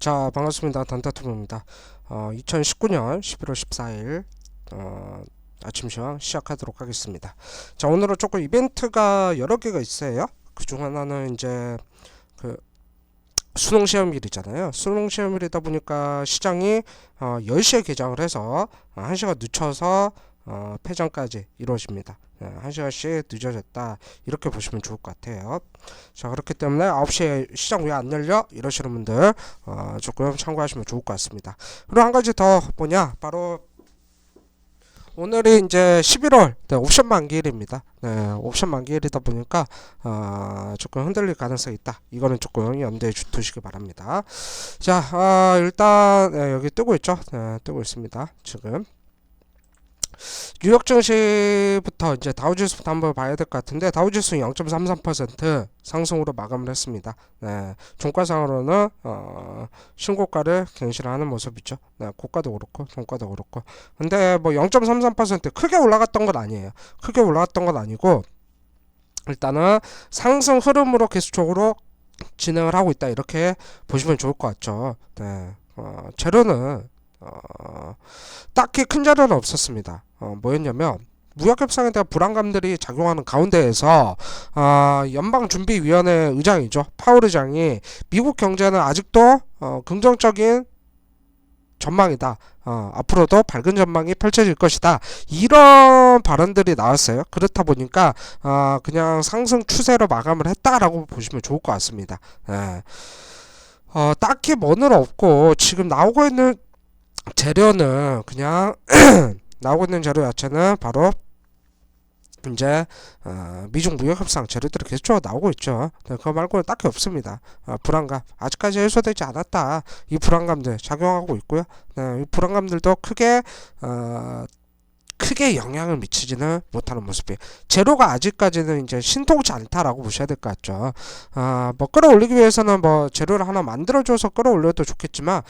자 반갑습니다. 단타투브입니다. 어, 2019년 11월 14일 어, 아침 시황 시작하도록 하겠습니다. 자 오늘은 조금 이벤트가 여러 개가 있어요. 그중 하나는 이제 그 수능 시험일이잖아요. 수능 시험일이다 보니까 시장이 어, 10시에 개장을 해서 어, 1시간 늦춰서 어, 폐장까지 이루어집니다 네, 1시간씩 늦어졌다. 이렇게 보시면 좋을 것 같아요. 자 그렇기 때문에 9시에 시장 왜 안 열려? 이러시는 분들 어, 조금 참고하시면 좋을 것 같습니다. 그리고 한 가지 더 뭐냐? 바로 오늘이 이제 11월. 네, 옵션 만기일입니다. 네, 옵션 만기일이다 보니까 어, 조금 흔들릴 가능성이 있다. 이거는 조금 염두에 주- 두시기 바랍니다. 자 어, 일단 네, 여기 뜨고 있죠? 네, 뜨고 있습니다. 지금 뉴욕 증시부터 이제 다우지수부터 한번 봐야 될 것 같은데 다우지수 0.33% 상승으로 마감을 했습니다. 네, 종가상으로는 어, 신고가를 갱신하는 모습이죠. 네, 고가도 그렇고 종가도 그렇고. 근데 뭐 0.33% 크게 올라갔던 건 아니에요. 크게 올라갔던 건 아니고 일단은 상승 흐름으로 계속적으로 진행을 하고 있다 이렇게 보시면 좋을 것 같죠. 네, 어, 재료는 어, 딱히 큰 자료는 없었습니다. 어, 뭐였냐면 무역 협상에 대한 불안감들이 작용하는 가운데에서 어, 연방 준비 위원회 의장이죠 파월 의장이 미국 경제는 아직도 어, 긍정적인 전망이다. 어, 앞으로도 밝은 전망이 펼쳐질 것이다. 이런 발언들이 나왔어요. 그렇다 보니까 어, 그냥 상승 추세로 마감을 했다라고 보시면 좋을 것 같습니다. 예. 어, 딱히 뭐는 없고 지금 나오고 있는 재료는 그냥 나오고 있는 재료 자체는 바로 이제 어, 미중 무역 협상 재료들이 계속 나오고 있죠. 네, 그거 말고는 딱히 없습니다. 어, 불안감 아직까지 해소되지 않았다. 이 불안감들 작용하고 있고요. 네, 이 불안감들도 크게 어, 크게 영향을 미치지는 못하는 모습이에요. 재료가 아직까지는 이제 신통치 않다라고 보셔야 될 것 같죠. 아, 뭐 끌어올리기 위해서는 뭐 재료를 하나 만들어줘서 끌어올려도 좋겠지만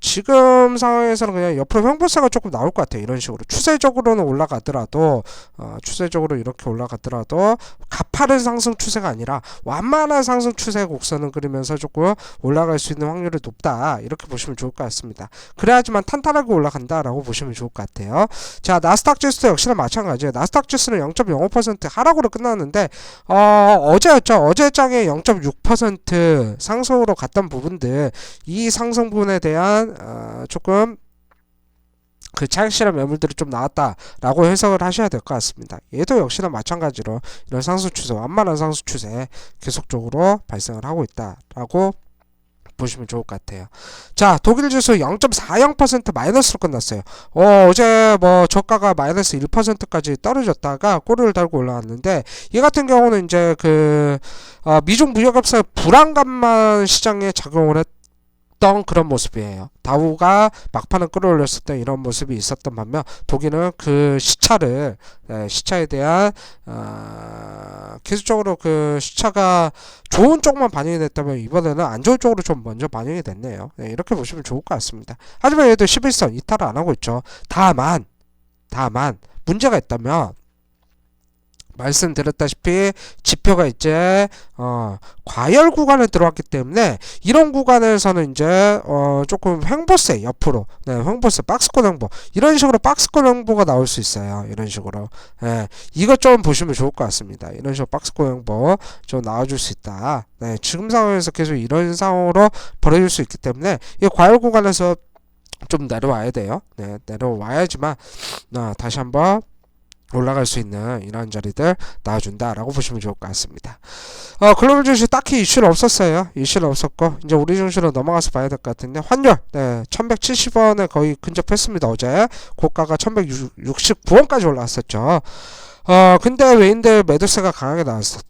지금 상황에서는 그냥 옆으로 횡보세가 조금 나올 것 같아요. 이런 식으로 추세적으로는 올라가더라도 어, 추세적으로 이렇게 올라가더라도 가파른 상승 추세가 아니라 완만한 상승 추세 곡선을 그리면서 조금 올라갈 수 있는 확률이 높다 이렇게 보시면 좋을 것 같습니다. 그래야지만 탄탄하게 올라간다라고 보시면 좋을 것 같아요. 자 나스닥 지수도 역시나 마찬가지예요. 나스닥 지수는 0.05% 하락으로 끝났는데 어, 어제였죠. 어제 장에 0.6% 상승으로 갔던 부분들 이 상승 부분에 대한 어, 조금 그 차익실현 매물들이 좀 나왔다라고 해석을 하셔야 될 것 같습니다. 얘도 역시나 마찬가지로 이런 상승 추세, 완만한 상승 추세 계속적으로 발생을 하고 있다라고 보시면 좋을 것 같아요. 자, 독일 지수 0.40% 마이너스로 끝났어요. 어, 어제 뭐 저가가 마이너스 1%까지 떨어졌다가 꼬리를 달고 올라왔는데 이 같은 경우는 이제 그 어, 미중 무역 협상의 불안감만 시장에 작용을 했 던 그런 모습이에요. 다우가 막판을 끌어올렸을 때 이런 모습이 있었던 반면 독일은 그 시차를 예, 시차에 대한 어, 계속적으로 그 시차가 좋은 쪽만 반영이 됐다면 이번에는 안 좋은 쪽으로 좀 먼저 반영이 됐네요. 네, 이렇게 보시면 좋을 것 같습니다. 하지만 얘도 11선 이탈을 안 하고 있죠. 다만 다만 문제가 있다면 말씀드렸다시피 지표가 이제 어, 과열 구간에 들어왔기 때문에 이런 구간에서는 이제 어, 조금 횡보세 옆으로 네, 횡보세 박스권 횡보 이런 식으로 박스권 횡보가 나올 수 있어요. 이런 식으로 예, 이것 좀 보시면 좋을 것 같습니다. 이런 식으로 박스권 횡보 좀 나와줄 수 있다. 네, 지금 상황에서 계속 이런 상황으로 벌어질 수 있기 때문에 이 과열 구간에서 좀 내려와야 돼요. 네, 내려와야지만 아, 다시 한번 올라갈 수 있는 이런 자리들 나와준다라고 보시면 좋을 것 같습니다. 어, 글로벌 증시 딱히 이슈는 없었어요. 이슈는 없었고 이제 우리 증시로 넘어가서 봐야 될 것 같은데 환율 네, 1170원에 거의 근접했습니다. 어제 고가가 1169원까지 올라왔었죠. 어, 근데 외인들 매도세가 강하게 나왔어.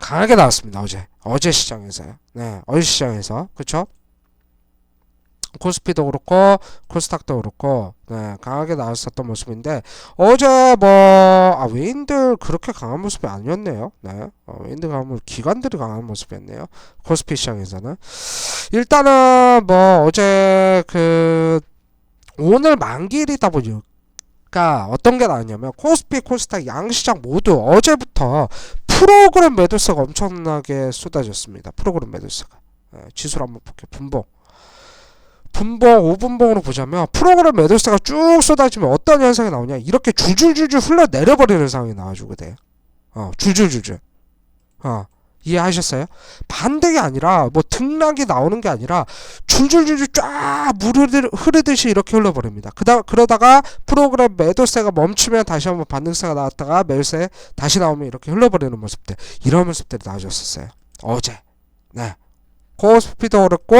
강하게 나왔습니다. 어제 어제 시장에서요. 네, 어제 시장에서 그렇죠? 코스피도 그렇고 코스닥도 그렇고 네, 강하게 나왔었던 모습인데 어제 뭐 아, 외인들 그렇게 강한 모습이 아니었네요. 네, 어, 외인들 강한 기관들이 강한 모습이었네요. 코스피 시장에서는 일단은 뭐 어제 그 오늘 만기일이다 보니까 어떤 게 나왔냐면 코스피, 코스닥 양시장 모두 어제부터 프로그램 매도세가 엄청나게 쏟아졌습니다. 프로그램 매도세가 예, 지수를 한번 볼게요. 분봉 분봉, 5분봉으로 보자면 프로그램 매도세가 쭉 쏟아지면 어떤 현상이 나오냐 이렇게 줄줄줄줄 흘러내려버리는 상황이 나와주게 돼요. 어, 줄줄줄줄. 어, 이해하셨어요? 반대가 아니라 뭐 등락이 나오는 게 아니라 줄줄줄줄 쫙물 흐르듯이 이렇게 흘러버립니다. 그다 그러다가 프로그램 매도세가 멈추면 다시 한번 반등세가 나왔다가 매도세 다시 나오면 이렇게 흘러버리는 모습들 이런 모습들이 나와줬었어요. 어제 네 코스피도 어렵고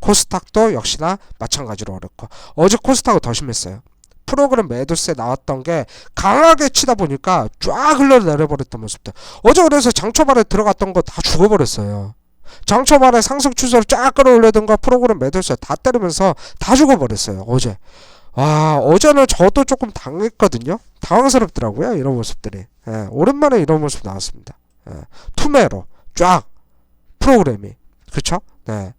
코스닥도 역시나 마찬가지로 어렵고 어제 코스닥은 더 심했어요. 프로그램 매도세 나왔던 게 강하게 치다 보니까 쫙 흘러내려버렸던 모습들. 어제 그래서 장초반에 들어갔던 거 다 죽어버렸어요. 장초반에 상승 추세로 쫙 끌어올리던 거 프로그램 매도세 다 때리면서 다 죽어버렸어요. 어제. 와 어제는 저도 조금 당했거든요. 당황스럽더라고요. 이런 모습들이. 예, 오랜만에 이런 모습 나왔습니다. 예, 투매로 쫙 프로그램이 그쵸? 네.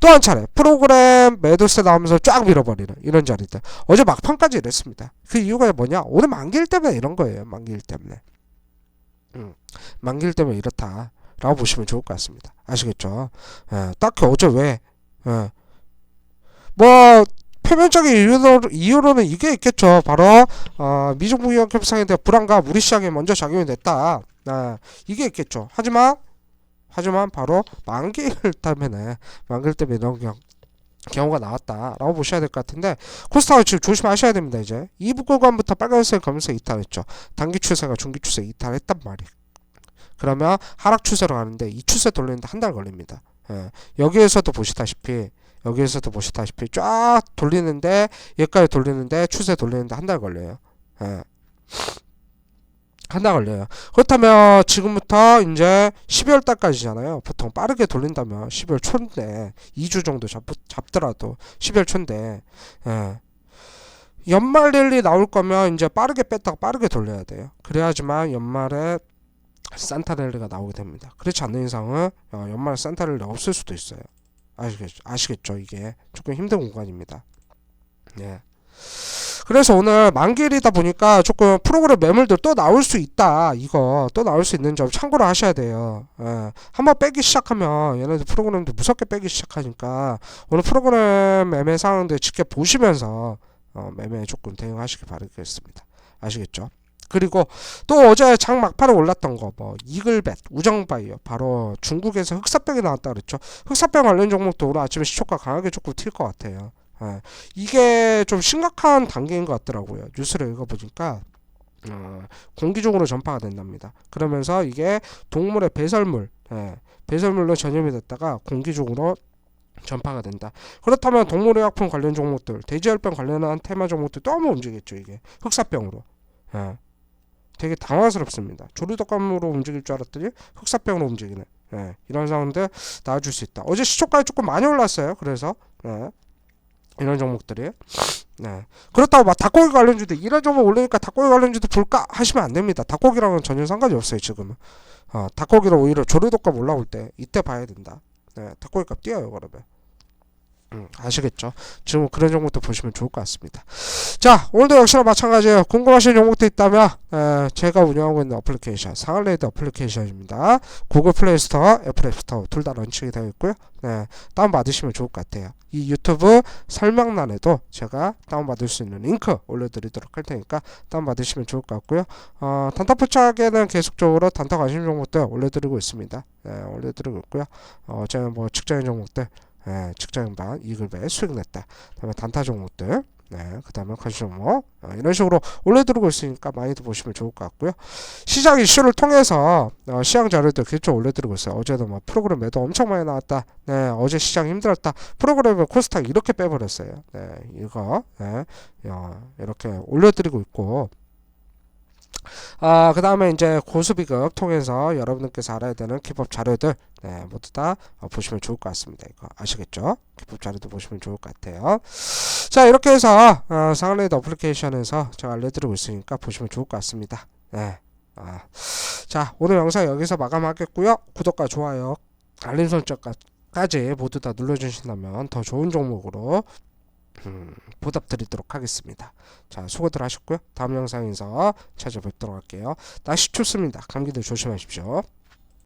또 한 차례 프로그램 매도세 나오면서 쫙 밀어버리는 이런 자리들. 어제 막판까지 이랬습니다. 그 이유가 뭐냐? 오늘 만기일 때문에 이런 거예요 만기일 때문에. 음, 만기일 때문에 이렇다 라고 보시면 좋을 것 같습니다. 아시겠죠? 예, 딱히 어제 왜 예. 뭐 표면적인 이유로, 이유로는 이게 있겠죠. 바로 어, 미중 무역 협상에 대한 불안감 우리 시장에 먼저 작용이 됐다. 아, 이게 있겠죠. 하지만 하지만 바로 만기일 때문에 만기일 때문에 이런 경, 경우가 나왔다라고 보셔야 될 것 같은데 코스닥을 지금 조심하셔야 됩니다 이제. 2부 구간부터 빨간색 검은색 이탈했죠. 단기 추세가 중기 추세 이탈했단 말이에요. 그러면 하락 추세로 가는데 이 추세 돌리는데 한 달 걸립니다. 예. 여기에서도 보시다시피 여기에서도 보시다시피 쫙 돌리는데 여기까지 돌리는데 추세 돌리는데 한 달 걸려요. 예. 한 달 걸려요. 그렇다면 지금부터 이제 12월 달까지잖아요. 보통 빠르게 돌린다면 12월 초인데 2주 정도 잡, 잡더라도 12월 초인데 예. 연말 랠리 나올 거면 이제 빠르게 뺐다가 빠르게 돌려야 돼요. 그래야지만 연말에 산타 랠리가 나오게 됩니다. 그렇지 않는 이상은 어, 연말에 산타 랠리 없을 수도 있어요. 아시겠죠? 아시겠죠? 이게 조금 힘든 공간입니다. 예. 그래서 오늘 만기일이다 보니까 조금 프로그램 매물들 또 나올 수 있다. 이거 또 나올 수 있는 점 참고로 하셔야 돼요. 예. 한번 빼기 시작하면 얘네들 프로그램도 무섭게 빼기 시작하니까 오늘 프로그램 매매 상황들 지켜보시면서 어, 매매에 조금 대응하시기 바라겠습니다. 아시겠죠? 그리고 또 어제 장 막판에 올랐던 거 뭐 이글벳, 우정바이어 바로 중국에서 흑사병이 나왔다 그랬죠. 흑사병 관련 종목도 오늘 아침에 시초가 강하게 조금 튈 것 같아요. 예, 이게 좀 심각한 단계인 것 같더라고요. 뉴스를 읽어보니까 어, 공기적으로 전파가 된답니다. 그러면서 이게 동물의 배설물, 예, 배설물로 전염이 됐다가 공기적으로 전파가 된다. 그렇다면 동물의약품 관련 종목들, 돼지열병 관련한 테마 종목들 너무 움직였죠. 이게 흑사병으로. 예. 되게 당황스럽습니다. 조류독감으로 움직일 줄 알았더니 흑사병으로 움직이네. 예, 이런 상황인데 나와줄 수 있다. 어제 시초가에 조금 많이 올랐어요. 그래서 예, 이런 종목들이 네. 그렇다고 막 닭고기 관련주도 이런 종목 올리니까 닭고기 관련주도 볼까 하시면 안 됩니다. 닭고기랑은 전혀 상관이 없어요 지금은. 어, 닭고기로 오히려 조류독감 올라올 때 이때 봐야 된다. 네, 닭고기 값 뛰어요 그러면. 음, 아시겠죠? 지금 그런 종목도 보시면 좋을 것 같습니다. 자, 오늘도 역시나 마찬가지예요. 궁금하신 종목도 있다면 에, 제가 운영하고 있는 어플리케이션 상한레이드 어플리케이션입니다. 구글 플레이 스토어, 애플 앱스토어 둘 다 런칭이 되어 있고요. 네, 다운받으시면 좋을 것 같아요. 이 유튜브 설명란에도 제가 다운받을 수 있는 링크 올려드리도록 할 테니까 다운받으시면 좋을 것 같고요. 어, 단타 포착에는 계속적으로 단타 관심 종목들 올려드리고 있습니다. 네, 올려드리고 있고요. 어, 제가 뭐 직장인 종목들 예, 직장인반 이글배 수익 냈다. 그다음에 단타 종목들, 네, 그 다음에 관심 종목 어, 이런 식으로 올려드리고 있으니까 많이들 보시면 좋을 것 같고요. 시장 이슈를 통해서 어, 시장 자료들 계속 올려드리고 있어요. 어제도 뭐 프로그램 매도 엄청 많이 나왔다. 네, 어제 시장 힘들었다. 프로그램을 코스닥 이렇게 빼버렸어요. 네, 이거 네, 어, 이렇게 올려드리고 있고. 아, 그 다음에 이제 고수비급 통해서 여러분들께서 알아야 되는 기법 자료들, 네, 모두 다 어, 보시면 좋을 것 같습니다. 이거 아시겠죠? 기법 자료도 보시면 좋을 것 같아요. 자, 이렇게 해서, 어, 상한레이드 어플리케이션에서 제가 알려드리고 있으니까 보시면 좋을 것 같습니다. 네. 아. 자, 오늘 영상 여기서 마감하겠고요. 구독과 좋아요, 알림 설정까지 모두 다 눌러주신다면 더 좋은 종목으로 음, 보답드리도록 하겠습니다. 자, 수고들 하셨고요. 다음 영상에서 찾아뵙도록 할게요. 날씨 춥습니다. 감기들 조심하십시오.